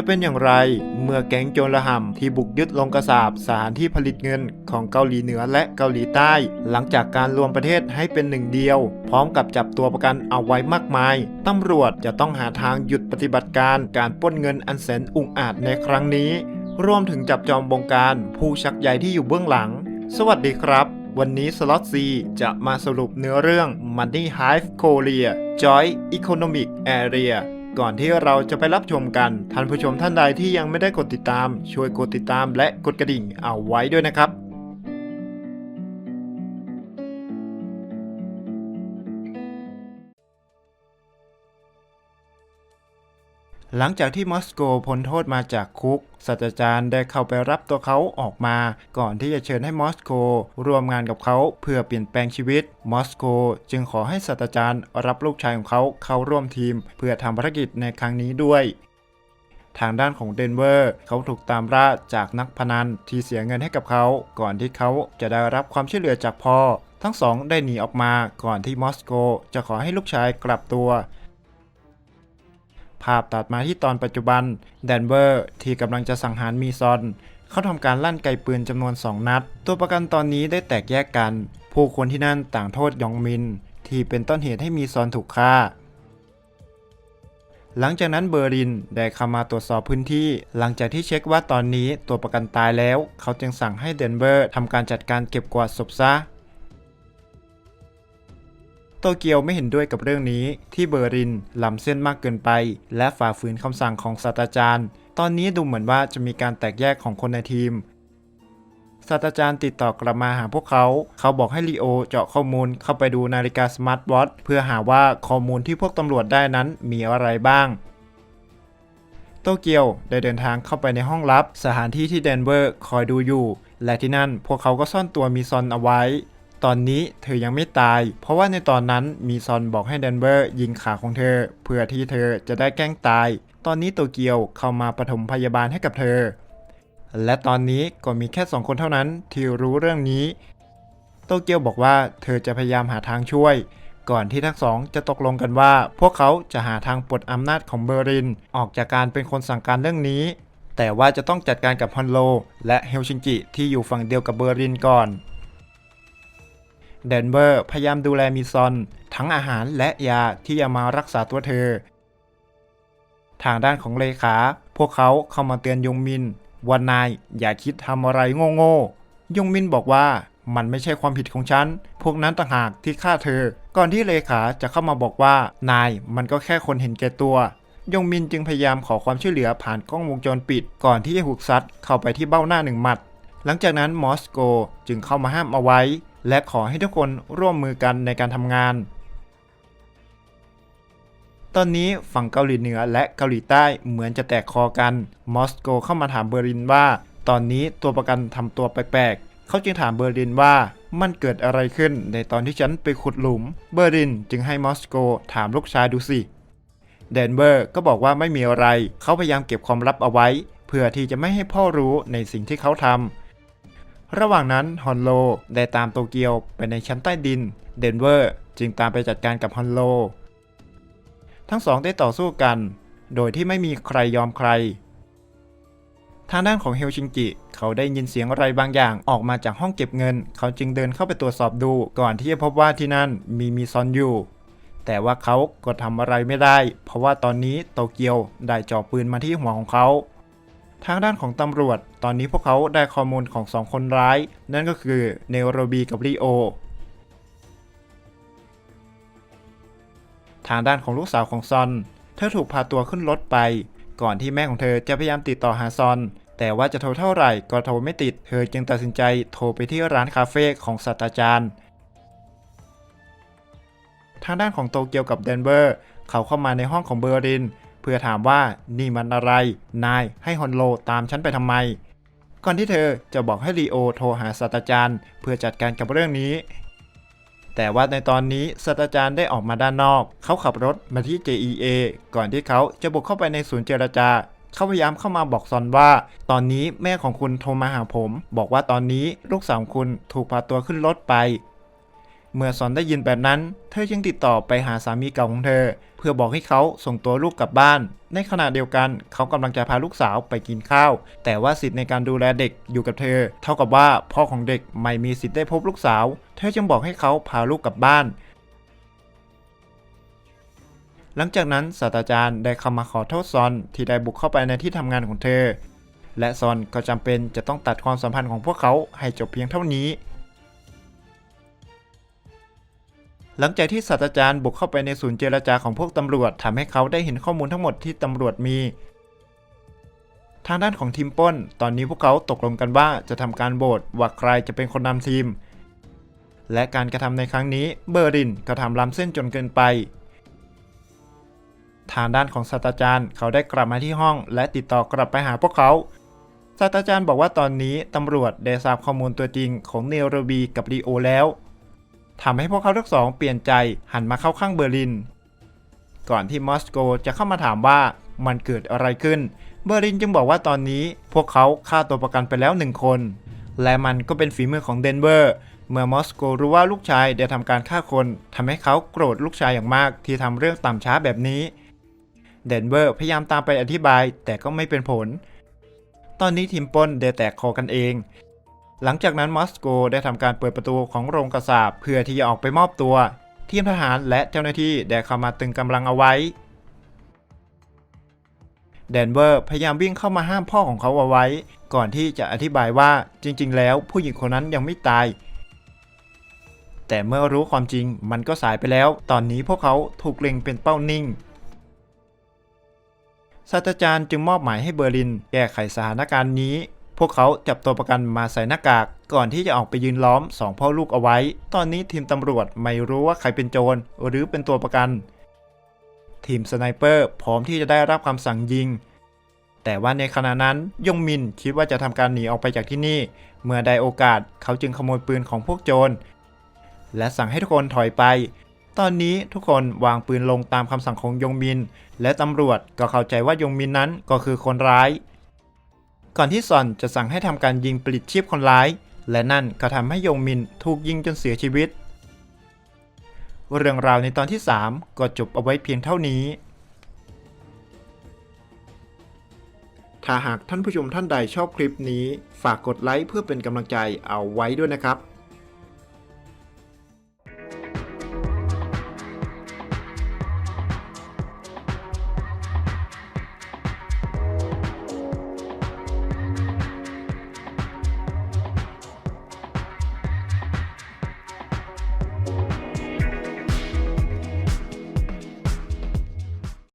จะเป็นอย่างไร เมื่อแก๊งโจรละห่ำที่บุกยึดโรงกระสาบสถานที่ผลิตเงินของเกาหลีเหนือและเกาหลีใต้ หลังจากการรวมประเทศให้เป็นหนึ่งเดียว พร้อมกับจับตัวประกันเอาไว้มากมายตำรวจจะต้องหาทางหยุดปฏิบัติการการปล้นเงินอันแสนอุกอาจในครั้งนี้รวมถึงจับจองบงการผู้ชักใยที่อยู่เบื้องหลัง สวัสดีครับ วันนี้สล็อตซีจะมาสรุปเนื้อเรื่อง Money Hive Korea Joint Economic Area ก่อนที่เราจะไปรับชมกันท่านผู้ชมท่านใดที่ยังไม่ได้กดติดตาม ช่วยกดติดตามและกดกระดิ่งเอาไว้ด้วยนะครับ หลังจากที่มอสโกพ้นโทษมาจากคุกศาสตราจารย์ได้เข้าไปรับตัวเขาออกมา ก่อนที่จะเชิญให้มอสโกร่วมงานกับเขาเพื่อเปลี่ยนแปลงชีวิต มอสโกจึงขอให้ศาสตราจารย์รับลูกชายของเขาเข้าร่วมทีม เพื่อทำภารกิจในครั้งนี้ด้วยทางด้านของเดนเวอร์ เขาถูกตามล่าจากนักพนันที่เสียเงินให้กับเขา ก่อนที่เขาจะได้รับความช่วยเหลือจากพ่อ ทั้งสองได้หนีออกมาก่อนที่มอสโก จะขอให้ลูกชายกลับตัว ภาพตัดมาที่ตอนปัจจุบันแดนเวอร์ที่กำลังจะสังหารมีซอน เขาทำการลั่นไกปืนจำนวน 2 นัด ตัวประกันตอนนี้ได้แตกแยกกัน ผู้คนที่นั่นต่างโทษยองมิน ที่เป็นต้นเหตุให้มีซอนถูกฆ่า หลังจากนั้นเบอร์ลินได้เข้ามาตรวจสอบพื้นที่ หลังจากที่เช็คว่าตอนนี้ตัวประกันตายแล้ว เขาจึงสั่งให้เดนเวอร์ทำการจัดการเก็บกวาดศพซะ โตเกียวไม่เห็นด้วยกับเรื่องนี้ ที่เบอร์ลินล้ำเส้นมากเกินไป และฝ่าฝืนคำสั่งของศาสตราจารย์ ตอนนี้ดูเหมือนว่าจะมีการแตกแยกของคนในทีมศาสตราจารย์ติดต่อกลับมาหาพวกเขา เขาบอกให้ลีโอเจาะข้อมูลเข้าไปดูนาฬิกาสมาร์ทวอทเพื่อหาว่าข้อมูลที่พวกตำรวจได้นั้นมีอะไรบ้าง โตเกียวได้เดินทางเข้าไปในห้องลับ สถานที่ที่เดนเวอร์คอยดูอยู่ และที่นั่นพวกเขาก็ซ่อนตัวมีซอนเอาไว้ ตอนนี้เธอยังไม่ตาย เพราะว่าในตอนนั้นมีซอนบอกให้เดนเวอร์ยิงขาของเธอ เพื่อที่เธอจะได้แกล้งตาย ตอนนี้โตเกียวเข้ามาปฐมพยาบาลให้กับเธอ และตอนนี้ก็มีแค่สองคนเท่านั้นที่รู้เรื่องนี้ โตเกียวบอกว่าเธอจะพยายามหาทางช่วย ก่อนที่ทั้งสองจะตกลงกันว่า พวกเขาจะหาทางปลดอำนาจของเบอร์ลิน ออกจากการเป็นคนสั่งการเรื่องนี้ แต่ว่าจะต้องจัดการกับฮอนโล และเฮลชิงกิที่อยู่ฝั่งเดียวกับเบอร์ลินก่อน เดนเวอร์พยายามดูแลมิซอน ทั้งอาหารและยาที่จะมารักษาตัวเธอ ทางด้านของเลขา พวกเขาเข้ามาเตือนยงมินว่านายอย่าคิดทำอะไรโง่ๆยงมินบอกว่ามันไม่ใช่ความผิดของฉัน พวกนั้นต่างหากที่ฆ่าเธอ ก่อนที่เลขาจะเข้ามาบอกว่า นายมันก็แค่คนเห็นแก่ตัวยงมินจึงพยายามขอความช่วยเหลือผ่านกล้องวงจรปิด ก่อนที่จะถูกซัดเข้าไปที่เบ้าหน้าหนึ่งหมัด หลังจากนั้นมอสโกจึงเข้ามาห้ามเอาไว้ และขอให้ทุกคนร่วมมือกันในการทำงาน ตอนนี้ฝั่งเกาหลีเหนือและเกาหลีใต้เหมือนจะแตกคอกัน มอสโกเข้ามาถามเบอร์ลินว่า ตอนนี้ตัวประกันทำตัวแปลกๆ เขาจึงถามเบอร์ลินว่ามันเกิดอะไรขึ้นในตอนที่ฉันไปขุดหลุม เบอร์ลินจึงให้มอสโกถามลูกชายดูสิเดนเวอร์ก็บอกว่าไม่มีอะไร เขาพยายามเก็บความลับเอาไว้ เพื่อที่จะไม่ให้พ่อรู้ในสิ่งที่เขาทำ ระหว่างนั้นฮอนโลได้ตามโตเกียวไปในชั้นใต้ดิน เดนเวอร์จึงตามไปจัดการกับฮอนโล ทั้งสองได้ต่อสู้กัน โดยที่ไม่มีใครยอมใคร ทางด้านของเฮลชิงกิ เขาได้ยินเสียงอะไรบางอย่างออกมาจากห้องเก็บเงิน เขาจึงเดินเข้าไปตรวจสอบดู ก่อนที่จะพบว่าที่นั่นมีมีซอนอยู่ แต่ว่าเขาก็ทำอะไรไม่ได้ เพราะว่าตอนนี้โตเกียวได้จ่อปืนมาที่หัวของเขา ทางด้านของตำรวจ ตอนนี้พวกเขาได้ข้อมูลของสองคนร้าย นั่นก็คือเนโรบีกับลีโอ ทางด้านของลูกสาวของซอน เธอถูกพาตัวขึ้นรถไป ก่อนที่แม่ของเธอจะพยายามติดต่อหาซอน แต่ว่าจะโทรเท่าไหร่ก็โทรไม่ติด เธอจึงตัดสินใจโทรไปที่ร้านคาเฟ่ของศาสตราจารย์ ทางด้านของโตเกียวกับเดนเวอร์ เขาเข้ามาในห้องของเบอร์ลิน เพื่อถามว่านี่มันอะไร นายให้ฮอนโลตามฉันไปทำไม ก่อนที่เธอจะบอกให้ลีโอโทรหาศาสตราจารย์ เพื่อจัดการกับเรื่องนี้ แต่ว่าในตอนนี้ศาสตราจารย์ได้ออกมาด้านนอก เขาขับรถมาที่ JEA ก่อนที่เขาจะบุกเข้าไปในศูนย์เจรจาเขาพยายามเข้ามาบอกซอนว่า ตอนนี้แม่ของคุณโทรมาหาผม บอกว่าตอนนี้ลูกสาวคุณถูกพาตัวขึ้นรถไป เมื่อซอนได้ยินแบบนั้น เธอจึงติดต่อไปหาสามีเก่าของเธอ เพื่อบอกให้เขาส่งตัวลูกกลับบ้าน ในขณะเดียวกันเขากำลังจะพาลูกสาวไปกินข้าว แต่ว่าสิทธิ์ในการดูแลเด็กอยู่กับเธอ เท่ากับว่าพ่อของเด็กไม่มีสิทธิ์ได้พบลูกสาว เธอจึงบอกให้เขาพาลูกกลับบ้านหลังจากนั้นศาสตราจารย์ได้เข้ามาขอโทษซอนที่ได้บุกเข้าไปในที่ทำงานของเธอ และซอนก็จำเป็นจะต้องตัดความสัมพันธ์ของพวกเขาให้จบเพียงเท่านี้ หลังจากที่ศาสตราจารย์บุกเข้าไปในศูนย์เจรจาของพวกตำรวจทำให้เขาได้เห็นข้อมูลทั้งหมดที่ตำรวจมี ทางด้านของทีมป้น ตอนนี้พวกเขาตกลงกันว่าจะทำการโบสว่าใครจะเป็นคนนำทีม และการกระทำในครั้งนี้เบอร์รินกระทำล้ำเส้นจนเกินไป ทางด้านของศาสตราจารย์เขาได้กลับมาที่ห้อง และติดต่อกลับไปหาพวกเขาศาสตราจารย์บอกว่าตอนนี้ตำรวจได้ทราบข้อมูลตัวจริงของเนโรบีกับลีโอแล้ว ทำให้พวกเขาทั้งสองเปลี่ยนใจหันมาเข้าข้างเบอร์ลิน ก่อนที่มอสโกจะเข้ามาถามว่ามันเกิดอะไรขึ้น เบอร์ลินจึงบอกว่าตอนนี้พวกเขาฆ่าตัวประกันไปแล้วหนึ่งคน และมันก็เป็นฝีมือของเดนเวอร์ เมื่อมอสโกรู้ว่าลูกชายได้ทำการฆ่าคนทำให้เขาโกรธลูกชายอย่างมากที่ทำเรื่องต่ำช้าแบบนี้ เดนเวอร์พยายามตามไปอธิบายแต่ก็ไม่เป็นผล ตอนนี้ทีมปล้นได้แตกคอกันเอง หลังจากนั้นมอสโกได้ทำการเปิดประตูของโรงกษาปเพื่อที่จะออกไปมอบตัว ทีมทหารและเจ้าหน้าที่ได้เข้ามาตึงกำลังเอาไว้เดนเวอร์พยายามวิ่งเข้ามาห้ามพ่อของเขาเอาไว้ ก่อนที่จะอธิบายว่าจริง ๆ แล้วผู้หญิงคนนั้นยังไม่ตาย แต่เมื่อรู้ความจริงมันก็สายไปแล้ว ตอนนี้พวกเขาถูกเล็งเป็นเป้านิ่งศาสตราจารย์จึงมอบหมายให้เบอร์ลิน แก้ไขสถานการณ์นี้ พวกเขาจับตัวประกันมาใส่หน้ากาก ก่อนที่จะออกไปยืนล้อมสองพ่อลูกเอาไว้ ตอนนี้ทีมตำรวจไม่รู้ว่าใครเป็นโจรหรือเป็นตัวประกัน ทีมสไนเปอร์พร้อมที่จะได้รับคำสั่งยิง แต่ว่าในขณะนั้นยงมินคิดว่าจะทำการหนีออกไปจากที่นี่ เมื่อได้โอกาสเขาจึงขโมยปืนของพวกโจร และสั่งให้ทุกคนถอยไป ตอนนี้ทุกคนวางปืนลงตามคำสั่งของยงมิน และตำรวจก็เข้าใจว่ายงมินนั้นก็คือคนร้าย ก่อนที่ซอนจะสั่งให้ทำการยิงปลิดชีพคนร้าย และนั่นก็ทำให้ยงมินถูกยิงจนเสียชีวิต เรื่องราวในตอนที่ 3 ก็จบเอาไว้เพียงเท่านี้ ถ้าหากท่านผู้ชมท่านใดชอบคลิปนี้ ฝากกดไลค์เพื่อเป็นกำลังใจเอาไว้ด้วยนะครับ